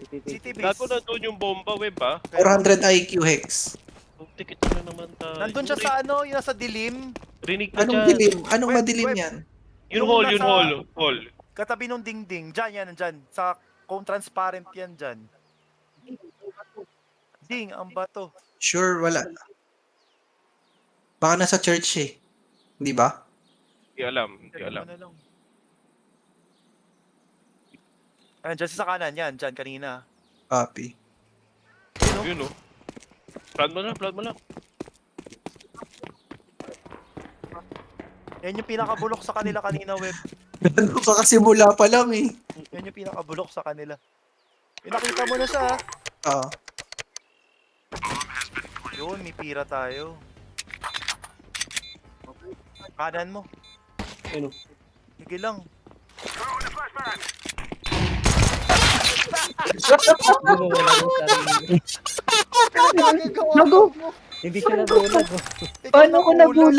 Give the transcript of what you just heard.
Base. Gago na doon yung bomba web ah. 400 IQ hex. Tikit na naman tayo. Nandun siya sa ano, yung nasa dilim. Rinig na Anong dyan. dilim? Anong Web, madilim web. yan? Yung hall, yung nasa- hall. Hall. Katabi nung dingding. Diyan, yan, dyan. Sa kung transparent yan dyan. Ding, ang bato. Sure, wala. Baka nasa church eh. Di ba? Hindi alam, hindi alam. mo na lang. Ayan, dyan sa kanan yan. Dyan, kanina. Copy. Yun, oh. Yun oh. Plan mo na, plan mo na. Yan yung pinakabulok sa kanila kanina, web. Ano kakasimula pa lang eh. Yan yung pinakabulok sa kanila. Pinakita mo na siya, ha? Ah. Yun, may pira tayo. Kanan mo. Ano? Sige lang. Ano mo wala yung sarili. Pinagagawa Nago. mo. Hindi siya natulog. oh. Ikaw Paano ko nakulang.